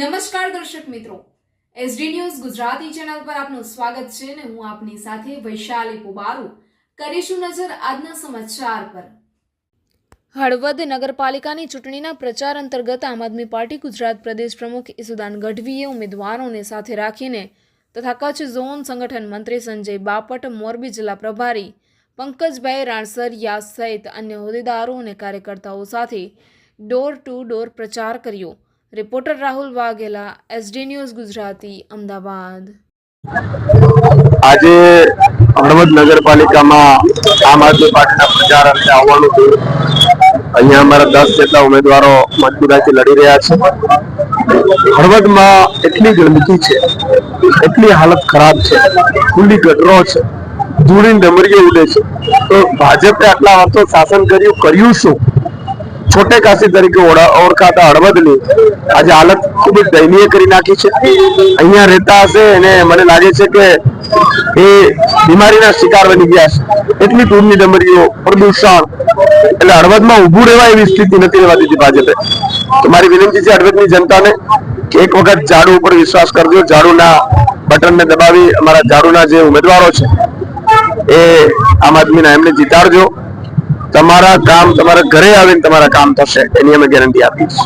નમસ્કાર દર્શક મિત્રો. એસડી ન્યૂઝ ગુજરાતી ચેનલ પર આપનું સ્વાગત છે અને હું આપની સાથે વૈશાલી પુબારુ. કરીશું નજર આજના સમાચાર પર. હળવદ નગરપાલિકાની ચૂંટણીના પ્રચાર અંતર્ગત આમ આદમી પાર્ટી ગુજરાત પ્રદેશ પ્રમુખ ઈસુદાન ગઢવીએ ઉમેદવારોને સાથે રાખીને તથા કચ્છ ઝોન સંગઠન મંત્રી સંજય બાપટ, મોરબી જિલ્લા પ્રભારી પંકજભાઈ રાણસરિયા સહિત અન્ય હોદ્દેદારો અને કાર્યકર્તાઓ સાથે ડોર ટુ ડોર પ્રચાર કર્યો. Reporter Rahul Vaghela SD news Gujarati, Ahmedabad. આજે હળવદ નગરપાલિકામાં આમ આદમી પાર્ટીના પ્રચાર અંતે આવવાનું થયું. અહીંયા અમારા દસ જેટલા ઉમેદવારો મજબૂતાઈથી લડી રહ્યા છે. હળવદમાં એટલી ગંદકી છે, એટલી હાલત ખરાબ છે, ખુલ્લી ગટરો છે, ધૂળીને ડમરીઓ ઉડે છે. તો ભાજપે આટલા વર્ષો શાસન કર્યું કર્યું શું? છોટે કાશી તરીકે ઓળખાતા હળવદની આજે હાલત ખૂબ જ દયનીય કરી નાખી છે. અહીંયા રહેતા હશે અને મને લાગે છે કે એ બીમારીના શિકાર બની ગયા છે. એટલી દૂરની ડમરીઓ, પ્રદૂષણ, એટલે હળવદમાં ઊભું રહેવા એવી સ્થિતિ નથી રહેવા દીધી ભાજપે. તો મારી વિનંતી છે હળવદની જનતાને કે એક વખત ઝાડુ ઉપર વિશ્વાસ કરજો. ઝાડુના બટનને દબાવી અમારા ઝાડુના જે ઉમેદવારો છે, એ આમ આદમીના એમને જીતાડજો. તમારા કામ તમારા ઘરે આવીને તમારા કામ થશે. એની અમે ગેરંટી આપીશ.